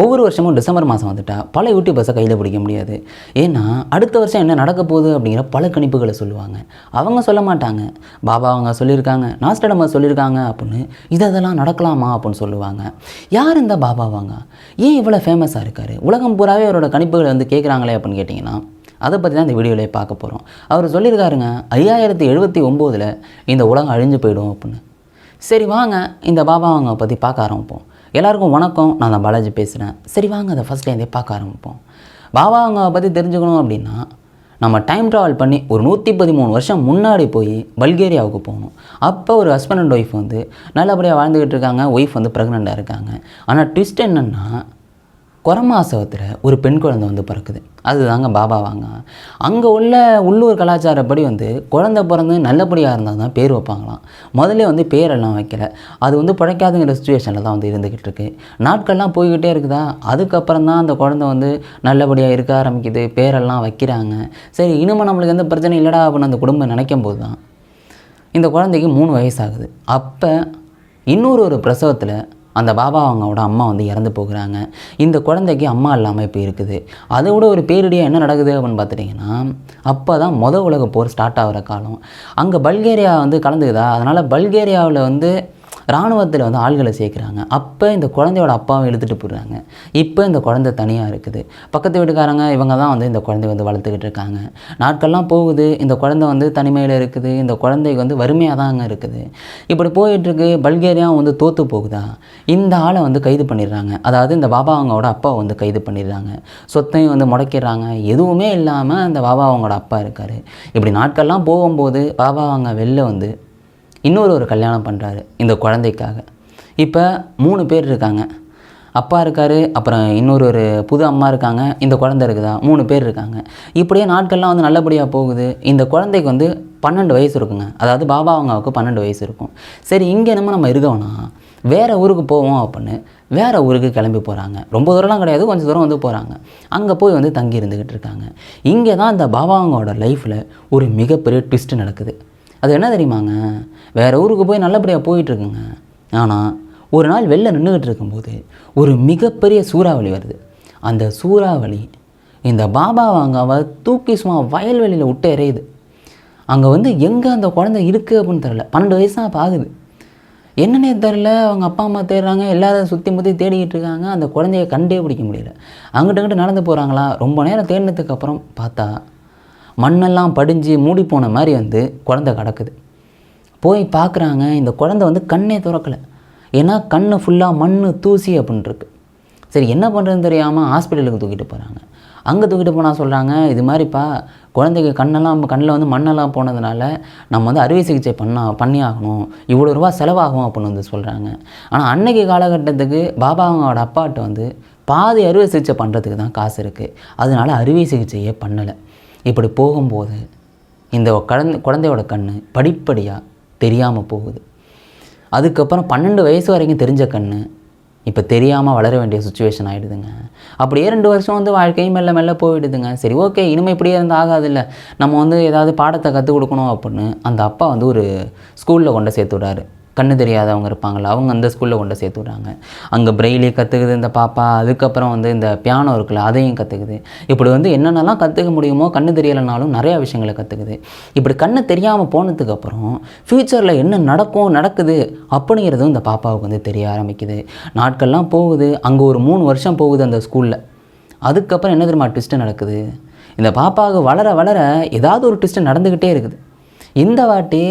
ஒவ்வொரு வருஷமும் டிசம்பர் மாதம் வந்துட்டால் பல யூடியூபர்ஸை கையில் பிடிக்க முடியாது. ஏன்னா அடுத்த வருஷம் என்ன நடக்க போகுது அப்படிங்கிற பல கணிப்புகளை சொல்லுவாங்க. அவங்க சொல்ல மாட்டாங்க. பாபா அவங்க சொல்லியிருக்காங்க. நாஸ்டடமா சொல்லியிருக்காங்க அப்படின்னு இதெல்லாம் நடக்கலாமா அப்படின்னு சொல்லுவாங்க. யார் இந்த பாபாவாங்க? ஏன் இவ்வளோ ஃபேமஸாக இருக்கார்? உலகம் பூராவே அவரோட கணிப்புகளை வந்து கேட்குறாங்களே அப்படின்னு கேட்டிங்கன்னா அதை பற்றி தான் இந்த வீடியோவில் பார்க்க போகிறோம் அவர் சொல்லியிருக்காருங்க ஐயாயிரத்தி எழுபத்தி ஒம்போதில் இந்த உலகம் அழிஞ்சு போயிடும் அப்படின்னு. சரி வாங்க இந்த பாபாவங்க பற்றி பார்க்க ஆரம்பிப்போம். எல்லாருக்கும் வணக்கம் நான் தான் பாலாஜி பேசுகிறேன் சரி வாங்க அதை ஃபஸ்ட்லேருந்தே பார்க்க ஆரம்பிப்போம். பாபா அவங்க பற்றி தெரிஞ்சுக்கணும் அப்படின்னா நம்ம டைம் ட்ராவல் பண்ணி ஒரு நூற்றி பதிமூணு வருஷம் முன்னாடி போய் பல்கேரியாவுக்கு போகணும். அப்போ ஒரு ஹஸ்பண்ட் அண்ட் ஒய்ஃப் வந்து நல்லபடியாக வாழ்ந்துக்கிட்டு இருக்காங்க ஒய்ஃப் வந்து ப்ரெக்னெண்ட்டாக இருக்காங்க. ஆனால் ட்விஸ்ட் என்னென்னா குரமாசவத்தில் ஒரு பெண் குழந்தை வந்து பிறக்குது. அதுதாங்க பாபா வாங்க. அங்கே உள்ள உள்ளூர் கலாச்சாரப்படி வந்து குழந்தை பிறந்து நல்லபடியாக இருந்தால் தான் பேர் வைப்பாங்களாம். முதல்ல வந்து பேரெல்லாம் வைக்கல. அது வந்து பிழைக்காதுங்கிற சுச்சுவேஷனில் தான் வந்து இருந்துக்கிட்டு இருக்கு நாட்கள்லாம் போய்கிட்டே இருக்குதா? அதுக்கப்புறம் தான் அந்த குழந்தை வந்து நல்லபடியாக இருக்க ஆரம்பிக்குது. பேரெல்லாம் வைக்கிறாங்க. சரி இனிமேல் நம்மளுக்கு எந்த பிரச்சனையும் இல்லைடா அப்படின்னு அந்த குடும்பம் நினைக்கும் போது தான் இந்த குழந்தைக்கு மூணு வயசாகுது அப்போ இன்னொரு ஒரு பிரசவத்தில் அந்த பாபா அவங்களோட அம்மா வந்து இறந்து போகிறாங்க. இந்த குழந்தைக்கு அம்மா இல்லாமல் இப்போ இருக்குது. அதை விட ஒரு பேரிடியாக என்ன நடக்குது அப்படின்னு பார்த்துட்டிங்கன்னா அப்போ தான் முத உலக போர் ஸ்டார்ட் ஆகிற காலம். அங்கே பல்கேரியா வந்து கலந்துக்குதா? அதனால் பல்கேரியாவில் வந்து இராணுவத்தில் வந்து ஆள்களை சேர்க்குறாங்க. அப்போ இந்த குழந்தையோட அப்பாவை இழுத்துட்டு போயிடுறாங்க. இப்போ இந்த குழந்தை தனியாக இருக்குது. பக்கத்து வீட்டுக்காரங்க இவங்க தான் வந்து இந்த குழந்தைய வந்து வளர்த்துக்கிட்டு இருக்காங்க. நாட்கள்லாம் போகுது. இந்த குழந்தை வந்து தனிமையில் இருக்குது. இந்த குழந்தைக்கு வந்து வறுமையாக தாங்க இருக்குது. இப்படி போயிட்டுருக்கு. பல்கேரியா வந்து தோற்று போகுதா? இந்த ஆளை வந்து கைது பண்ணிடுறாங்க. அதாவது இந்த பாபா அவங்களோட அப்பாவை வந்து கைது பண்ணிடுறாங்க. சொத்தையும் வந்து முடக்கிடுறாங்க. எதுவுமே இல்லாமல் அந்த பாபா அவங்களோட அப்பா இருக்கார். இப்படி நாட்கள்லாம் போகும்போது பாபா அவங்க வெளில வந்து இன்னொரு ஒரு கல்யாணம் பண்ணுறாரு இந்த குழந்தைக்காக. இப்போ மூணு பேர் இருக்காங்க. அப்பா இருக்கார் அப்புறம் இன்னொரு ஒரு புது அம்மா இருக்காங்க இந்த குழந்தை இருக்குதா? மூணு பேர் இருக்காங்க. இப்படியே நாட்கள்லாம் வந்து நல்லபடியாக போகுது. இந்த குழந்தைக்கு வந்து பன்னெண்டு வயசு இருக்குங்க. அதாவது பாபா அவங்களுக்கு பன்னெண்டு வயசு இருக்கும். சரி இங்கே என்னமோ நம்ம இருக்கோம்னா வேறு ஊருக்கு போவோம் அப்படின்னு வேறு ஊருக்கு கிளம்பி போகிறாங்க ரொம்ப தூரம்லாம் கிடையாது கொஞ்சம் தூரம் வந்து போகிறாங்க அங்கே போய் வந்து தங்கி இருந்துக்கிட்டு இருக்காங்க. இங்கே தான் இந்த பாபாவங்களோட லைஃப்பில் ஒரு மிகப்பெரிய ட்விஸ்ட் நடக்குது. அது என்ன தெரியுமாங்க? வேறு ஊருக்கு போய் நல்லபடியாக போயிட்டுருக்குங்க. ஆனால் ஒரு நாள் வெளில நின்றுக்கிட்டு இருக்கும்போது ஒரு மிகப்பெரிய சூறாவளி வருது. அந்த சூறாவளி இந்த பாபா வாங்காவை தூக்கி சும்மா வயல்வெளியில் விட்டு எறையுது. அங்கே வந்து எங்கே அந்த குழந்தை இருக்குது அப்படின்னு தெரில பன்னெண்டு வயசு தான் ஆகுது. என்னன்னே தெரில அவங்க அப்பா அம்மா தேடுறாங்க. எல்லாரும் சுற்றி முற்றி தேடிக்கிட்டு இருக்காங்க. அந்த குழந்தைய கண்டே பிடிக்க முடியல. அங்கிட்ட அங்கிட்ட நடந்து போகிறாங்களா ரொம்ப நேரம் தேடினதுக்கப்புறம் பார்த்தா மண்ணெல்லாம் படிஞ்சு மூடி போன மாதிரி வந்து குழந்த கிடக்குது. போய் பார்க்குறாங்க இந்த குழந்தை வந்து கண்ணே திறக்கலை. ஏன்னா கண் ஃபுல்லாக மண் தூசி அப்படின்ட்டுருக்கு சரி என்ன பண்ணுறதுன்னு தெரியாமல் ஹாஸ்பிட்டலுக்கு தூக்கிட்டு போகிறாங்க அங்கே தூக்கிட்டு போனால் சொல்கிறாங்க இது மாதிரிப்பா குழந்தைக்கு கண்ணெல்லாம் கண்ணில் வந்து மண்ணெல்லாம் போனதுனால நம்ம வந்து அறுவை சிகிச்சை பண்ணா பண்ணி ஆகணும் இவ்வளோ ரூபா செலவாகும் அப்படின்னு வந்து சொல்கிறாங்க ஆனால் அன்னைக்கு காலகட்டத்துக்கு பாபா அவங்களோட அப்பாட்ட வந்து பாதி அறுவை சிகிச்சை பண்ணுறதுக்கு தான் காசு இருக்குது அதனால அறுவை சிகிச்சையே பண்ணலை. இப்படி போகும்போது இந்த குழந்தை குழந்தையோட கண் படிப்படியாக தெரியாமல் போகுது. அதுக்கப்புறம் பன்னெண்டு வயசு வரைக்கும் தெரிஞ்ச கண் இப்போ தெரியாமல் வளர வேண்டிய சுச்சுவேஷன் ஆகிடுதுங்க அப்படியே ரெண்டு வருஷம் வந்து வாழ்க்கையும் மெல்ல மெல்ல போயிடுதுங்க. சரி ஓகே இனிமேல் இப்படியே இருந்தால் ஆகாதில்ல. நம்ம வந்து ஏதாவது பாடத்தை கற்றுக் கொடுக்கணும் அப்படின்னு அந்த அப்பா வந்து ஒரு ஸ்கூலில் கொண்டு சேர்த்து விடாரு. கண்ணு தெரியாதவங்க இருப்பாங்களா அவங்க அந்த ஸ்கூலில் கொண்டு சேர்த்து விட்றாங்க. அங்கே பிரெய்லி கற்றுக்குது இந்த பாப்பா அதுக்கப்புறம் வந்து இந்த பியானோ இருக்குல்ல அதையும் கற்றுக்குது இப்படி வந்து என்னென்னலாம் கற்றுக்க முடியுமோ கண்ணு தெரியலைனாலும் நிறையா விஷயங்களை கற்றுக்குது இப்படி கண்ணு தெரியாமல் போனதுக்கப்புறம் ஃப்யூச்சரில் என்ன நடக்கும் நடக்குது அப்படிங்கிறதும் இந்த பாப்பாவுக்கு வந்து தெரிய ஆரம்பிக்குது. நாட்கள்லாம் போகுது அங்கே ஒரு மூணு வருஷம் போகுது அந்த ஸ்கூலில் அதுக்கப்புறம் என்ன தெரியுமா ட்விஸ்ட்டு நடக்குது? இந்த பாப்பாவுக்கு வளர வளர ஏதாவது ஒரு ட்விஸ்ட்டு நடந்துக்கிட்டே இருக்குது. இந்த வாட்டி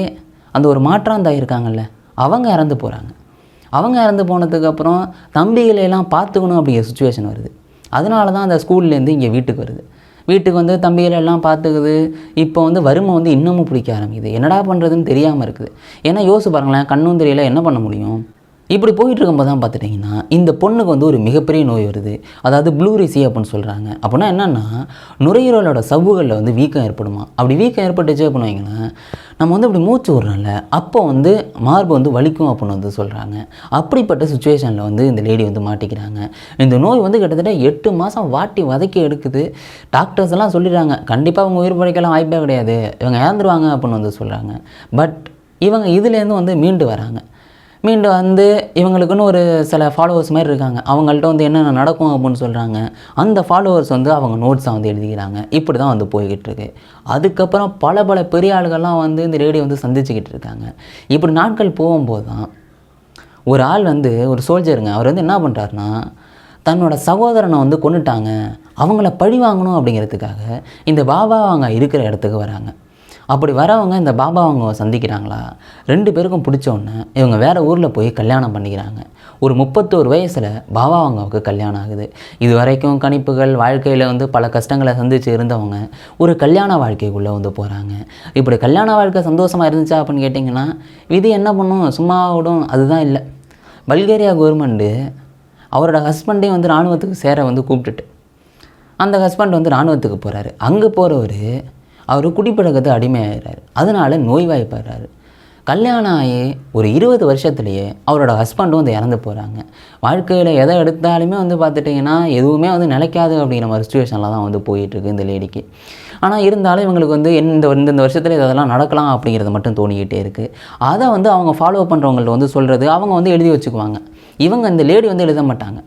அந்த ஒரு மாற்றாந்தாய் இருக்காங்கல்ல அவங்க இறந்து போகிறாங்க அவங்க இறந்து போனதுக்கப்புறம் தம்பிகளையெல்லாம் பார்த்துக்கணும் அப்படிங்கிற சுச்சுவேஷன் வருது. அதனால தான் அந்த ஸ்கூல்லேருந்து இங்கே வீட்டுக்கு வருது. வீட்டுக்கு வந்து தம்பிகளெல்லாம் பார்த்துக்குது. இப்போ வந்து வறுமை வந்து இன்னமும் பிடிக்க ஆரம்பிக்குது. என்னடா பண்ணுறதுன்னு தெரியாமல் இருக்குது. ஏன்னா யோசிச்சு பாருங்களேன் கண்ணும் தெரியல என்ன பண்ண முடியும்? இப்படி போயிட்டு இருக்கும்போது தான் பார்த்துட்டிங்கன்னா இந்த பொண்ணுக்கு வந்து ஒரு மிகப்பெரிய நோய் வருது. அதாவது ப்ளூரிசி அப்படின்னு சொல்கிறாங்க அப்படின்னா என்னென்னா நுரையீரலோட சவ்வுகளில் வந்து வீக்கம் ஏற்படுமா? அப்படி வீக்கம் ஏற்பட்டுச்சு அப்படின்னு வைங்களேன் நம்ம வந்து அப்படி மூச்சு விட்றோம்ல அப்போ வந்து மார்பு வந்து வலிக்கும் அப்படின்னு வந்து சொல்கிறாங்க அப்படிப்பட்ட சுச்சுவேஷனில் வந்து இந்த லேடி வந்து மாட்டிக்கிறாங்க. இந்த நோய் வந்து கிட்டத்தட்ட எட்டு மாதம் வாட்டி வதக்கி எடுக்குது. டாக்டர்ஸ் எல்லாம் சொல்லிடுறாங்க கண்டிப்பாக அவங்க உயிர் பிழைக்கலாம் வாய்ப்பே கிடையாது. இவங்க இறந்துருவாங்க அப்படின்னு வந்து சொல்கிறாங்க பட் இவங்க இதுலேருந்து வந்து மீண்டு வராங்க. மீண்டும் வந்து இவங்களுக்குன்னு ஒரு சில ஃபாலோவர்ஸ் மாதிரி இருக்காங்க. அவங்கள்ட்ட வந்து என்னென்ன நடக்கும் அப்படின்னு சொல்கிறாங்க அந்த ஃபாலோவர்ஸ் வந்து அவங்க நோட்ஸை வந்து எழுதிக்கிறாங்க. இப்படி தான் வந்து போய்கிட்டு இருக்கு அதுக்கப்புறம் பல பல பெரிய ஆளுகள்லாம் வந்து இந்த ரேடியோ வந்து சந்திச்சுக்கிட்டு இருக்காங்க. இப்படி நாட்கள் போகும்போது தான் ஒரு ஆள் வந்து ஒரு சோல்ஜருங்க அவர் வந்து என்ன பண்ணுறாருனா தன்னோட சகோதரனை வந்து கொண்டுட்டாங்க அவங்கள பழி வாங்கணும் அப்படிங்கிறதுக்காக இந்த பாபா அவங்க இருக்கிற இடத்துக்கு வராங்க. அப்படி வரவங்க இந்த பாபா அவங்க சந்திக்கிறாங்களா? ரெண்டு பேருக்கும் பிடிச்சோன்னே இவங்க வேறு ஊரில் போய் கல்யாணம் பண்ணிக்கிறாங்க. ஒரு முப்பத்தோரு வயசில் பாபா அவங்களுக்கு கல்யாணம் ஆகுது. இது வரைக்கும் கணிப்புகள் வாழ்க்கையில் வந்து பல கஷ்டங்களை சந்தித்து இருந்தவங்க ஒரு கல்யாண வாழ்க்கைக்குள்ளே வந்து போகிறாங்க இப்படி கல்யாண வாழ்க்கை சந்தோஷமாக இருந்துச்சா அப்படின்னு கேட்டிங்கன்னா விதி என்ன பண்ணும்? சும்மா விடும். அதுதான் இல்லை. பல்கேரியா கவர்மெண்ட்டு அவரோட ஹஸ்பண்டையும் வந்து இராணுவத்துக்கு சேர வந்து கூப்பிட்டுட்டு அந்த ஹஸ்பண்ட் வந்து இராணுவத்துக்கு போகிறாரு அங்கே போகிறவர் அவர் குடிப்பழக்கத்தை அடிமையாகிறார் அதனால் நோய்வாய்ப்படுறாரு. கல்யாணம் ஆகி ஒரு இருபது வருஷத்துலேயே அவரோட ஹஸ்பண்டும் வந்து இறந்து போகிறாங்க வாழ்க்கையில் எதை எடுத்தாலுமே வந்து பார்த்துட்டிங்கன்னா எதுவுமே வந்து நிலைக்காது அப்படிங்கிற மாதிரி சுச்சுவேஷனில் தான் வந்து போயிட்டுருக்கு இந்த லேடிக்கு ஆனால் இருந்தாலும் இவங்களுக்கு வந்து இந்த இந்த வருஷத்தில் இதெல்லாம் நடக்கலாம் அப்படிங்கிறது மட்டும் தோணிக்கிட்டே இருக்குது அதை வந்து அவங்க ஃபாலோ பண்ணுறவங்கள்ட்ட வந்து சொல்கிறது அவங்க வந்து எழுதி வச்சுக்குவாங்க. இவங்க இந்த லேடி வந்து எழுத மாட்டாங்க.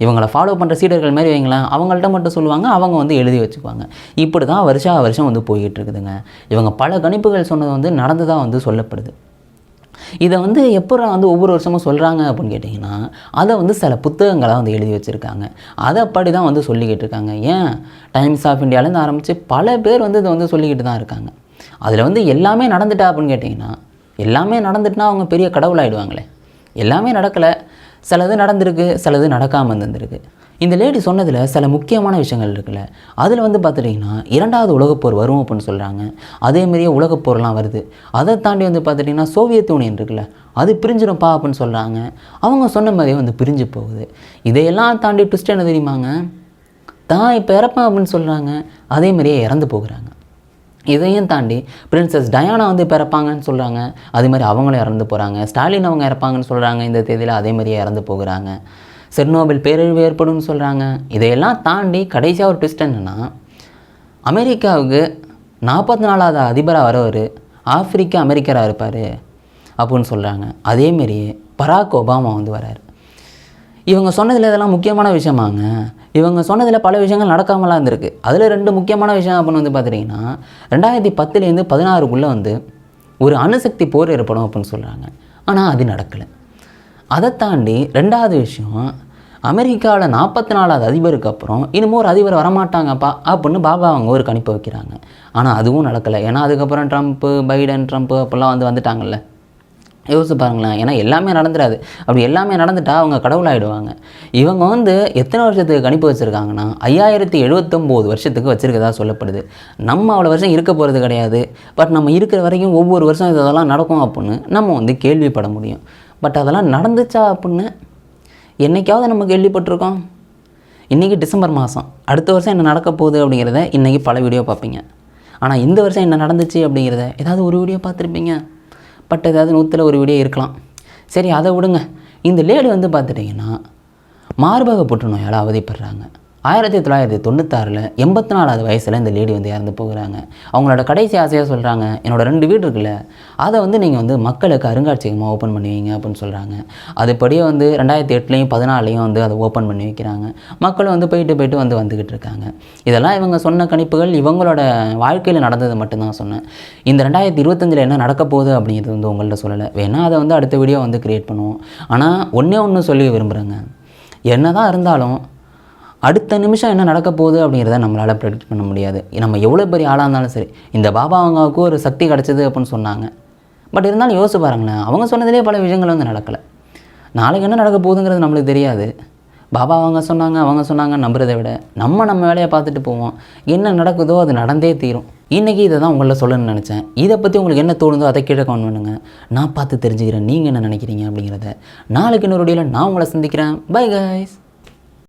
இவங்களை ஃபாலோ பண்ணுற சீடர்கள் மாதிரி வைங்களேன் அவங்கள்ட்ட மட்டும் சொல்லுவாங்க அவங்க வந்து எழுதி வச்சுக்குவாங்க. இப்படி தான் வருஷா வருஷம் வந்து போய்கிட்டு இருக்குதுங்க இவங்க பல கணிப்புகள் சொன்னது வந்து நடந்ததாக வந்து சொல்லப்படுது. இதை வந்து எப்போ வந்து ஒவ்வொரு வருஷமும் சொல்கிறாங்க அப்படின்னு கேட்டிங்கன்னா அதை வந்து சில புத்தகங்களாக வந்து எழுதி வச்சுருக்காங்க. அதை அப்படி தான் வந்து சொல்லிக்கிட்டு இருக்காங்க. ஏன்? டைம்ஸ் ஆஃப் இந்தியாவிலேருந்து ஆரம்பித்து பல பேர் வந்து இதை வந்து சொல்லிக்கிட்டு தான் இருக்காங்க. அதில் வந்து எல்லாமே நடந்துட்டா அப்படின்னு கேட்டிங்கன்னா எல்லாமே நடந்துட்டுனா அவங்க பெரிய கடவுளாயிடுவாங்களே. எல்லாமே நடக்கலை. சிலது நடந்திருக்கு சிலது நடக்காமல் இருந்திருக்கு. இந்த லேடி சொன்னதில் சில முக்கியமான விஷயங்கள் இருக்குல்ல. அதில் வந்து பார்த்துட்டிங்கன்னா இரண்டாவது உலகப்போர் வரும் அப்படின்னு சொல்கிறாங்க அதேமாரியே உலகப்போர்லாம் வருது. அதை தாண்டி வந்து பார்த்துட்டிங்கன்னா சோவியத் யூனியன் இருக்குல்ல அது பிரிஞ்சிடும்ப்பா அப்படின்னு சொல்கிறாங்க அவங்க சொன்ன மாதிரியே வந்து பிரிஞ்சு போகுது. இதையெல்லாம் தாண்டி ட்விஸ்ட் என்ன தெரியுமாங்க? தான் இப்போ இறப்பேன் அப்படின்னு சொல்கிறாங்க அதேமாதிரியே இறந்து போகிறாங்க. இதையும் தாண்டி பிரின்சஸ் டயானா வந்து பிறப்பாங்கன்னு சொல்கிறாங்க அதே மாதிரி அவங்களும் இறந்து போகிறாங்க ஸ்டாலின் அவங்க இறப்பாங்கன்னு சொல்கிறாங்க இந்த தேதியில். அதே மாதிரியே இறந்து போகிறாங்க. செர்னோபில் பேரழிவு ஏற்படும்னு சொல்கிறாங்க இதையெல்லாம் தாண்டி கடைசியாக ஒரு ட்விஸ்ட் என்னென்னா அமெரிக்காவுக்கு நாற்பத்தி நாலாவது அதிபராக வரவர் ஆப்பிரிக்க அமெரிக்கராக இருப்பார் அப்படின்னு சொல்கிறாங்க அதேமாரி பராக் ஒபாமா வந்து வரார். இவங்க சொன்னதில் இதெல்லாம் முக்கியமான விஷயமாங்க. இவங்க சொன்னதில் பல விஷயங்கள் நடக்காமலாம் இருந்திருக்கு. அதில் ரெண்டு முக்கியமான விஷயம் அப்படின்னு வந்து பார்த்துட்டிங்கன்னா ரெண்டாயிரத்தி பத்துலேருந்து பதினாறுக்குள்ளே வந்து ஒரு அணுசக்தி போர் ஏற்படும் அப்படின்னு சொல்கிறாங்க ஆனால் அது நடக்கலை. அதை தாண்டி ரெண்டாவது விஷயம் அமெரிக்காவில் நாற்பத்தி நாலாவது அதிபருக்கு அப்புறம் இனிமேல் ஒரு அதிபர் வரமாட்டாங்கப்பா அப்படின்னு பாபா அவங்க ஒரு கணிப்பு வைக்கிறாங்க. ஆனால் அதுவும் நடக்கலை. ஏன்னா அதுக்கப்புறம் ட்ரம்ப்பு பைடன் ட்ரம்ப்பு அப்போல்லாம் வந்து வந்துட்டாங்கல்ல. யோசிச்சு பாருங்களேன். ஏன்னா எல்லாமே நடந்துடாது. அப்படி எல்லாமே நடந்துட்டால் அவங்க கடவுளாயிடுவாங்க. இவங்க வந்து எத்தனை வருஷத்துக்கு கணிப்பு வச்சுருக்காங்கன்னா ஐயாயிரத்தி எழுபத்தொம்போது வருஷத்துக்கு வச்சுருக்கதா சொல்லப்படுது. நம்ம அவ்வளோ வருஷம் இருக்க போகிறது கிடையாது. பட் நம்ம இருக்கிற வரைக்கும் ஒவ்வொரு வருஷம் இதெல்லாம் நடக்கும் அப்படின்னு நம்ம வந்து கேள்விப்பட முடியும். பட் அதெல்லாம் நடந்துச்சா அப்படின்னு என்றைக்காவது நம்ம கேள்விப்பட்டிருக்கோம். இன்றைக்கி டிசம்பர் மாதம் அடுத்த வருஷம் என்ன நடக்க போகுது அப்படிங்கிறத இன்றைக்கி பல வீடியோ பார்ப்பீங்க. ஆனால் இந்த வருஷம் என்ன நடந்துச்சு அப்படிங்கிறத ஏதாவது ஒரு வீடியோ பார்த்துருப்பீங்க. பட் ஏதாவது நூற்றில் ஒரு வீடியோ இருக்கலாம். சரி அதை விடுங்க. இந்த லேடி வந்து பார்த்துட்டிங்கன்னா மார்பக புற்றுநோயால் அவதிப்படுறாங்க. ஆயிரத்தி தொள்ளாயிரத்தி தொண்ணூத்தாறில் எண்பத்தி நாலாவது வயசில் இந்த லேடி வந்து இறந்து போகிறாங்க. அவங்களோட கடைசி ஆசையாக சொல்கிறாங்க என்னோடய ரெண்டு வீடு இருக்குல்ல அதை வந்து நீங்கள் வந்து மக்களுக்கு அருங்காட்சியகமாக ஓப்பன் பண்ணுவீங்க அப்படின்னு சொல்கிறாங்க அதுபடியே வந்து ரெண்டாயிரத்தி எட்டுலேயும் பதினாலையும் வந்து அதை ஓப்பன் பண்ணி வைக்கிறாங்க. மக்களும் வந்து போயிட்டு போயிட்டு வந்து வந்துக்கிட்டு இருக்காங்க. இதெல்லாம் இவங்க சொன்ன கணிப்புகள் இவங்களோட வாழ்க்கையில் நடந்தது மட்டும்தான் சொன்னேன். இந்த ரெண்டாயிரத்தி இருபத்தஞ்சில் என்ன நடக்க போகுது அப்படிங்கிறது வந்து உங்கள்கிட்ட சொல்லலை. வேணால் அதை வந்து அடுத்த வீடியோ வந்து க்ரியேட் பண்ணுவோம். ஆனால் ஒன்றே ஒன்று சொல்லி விரும்புகிறேங்க என்ன தான் இருந்தாலும் அடுத்த நிமிஷம் என்ன நடக்க போகுது அப்படிங்கிறத நம்மளால் ப்ரெடிக்ட் பண்ண முடியாது. நம்ம எவ்வளோ பெரிய ஆளாக இருந்தாலும் சரி இந்த பாபா அவங்களுக்கு ஒரு சக்தி கிடச்சிது அப்படின்னு சொன்னாங்க. பட் இருந்தாலும் யோசிச்சு பாருங்களேன் அவங்க சொன்னதிலே பல விஷயங்கள் வந்து நடக்கலை. நாளைக்கு என்ன நடக்க போகுதுங்கிறது நம்மளுக்கு தெரியாது. பாபா அவங்க சொன்னாங்க அவங்க சொன்னாங்க நம்புறதை விட நம்ம நம்ம வேலையை பார்த்துட்டு போவோம். என்ன நடக்குதோ அது நடந்தே தீரும். இன்றைக்கி இதை தான் உங்களை சொல்லணும்னு நினச்சேன். இதை பற்றி உங்களுக்கு என்ன தோணுதோ அதை கீழே கமெண்ட் பண்ணுங்க. நான் பார்த்து தெரிஞ்சுக்கிறேன். நீங்கள் என்ன நினைக்கிறீங்க அப்படிங்கிறத. நாளைக்கு இன்னொரு நான் உங்களை சந்திக்கிறேன். Bye guys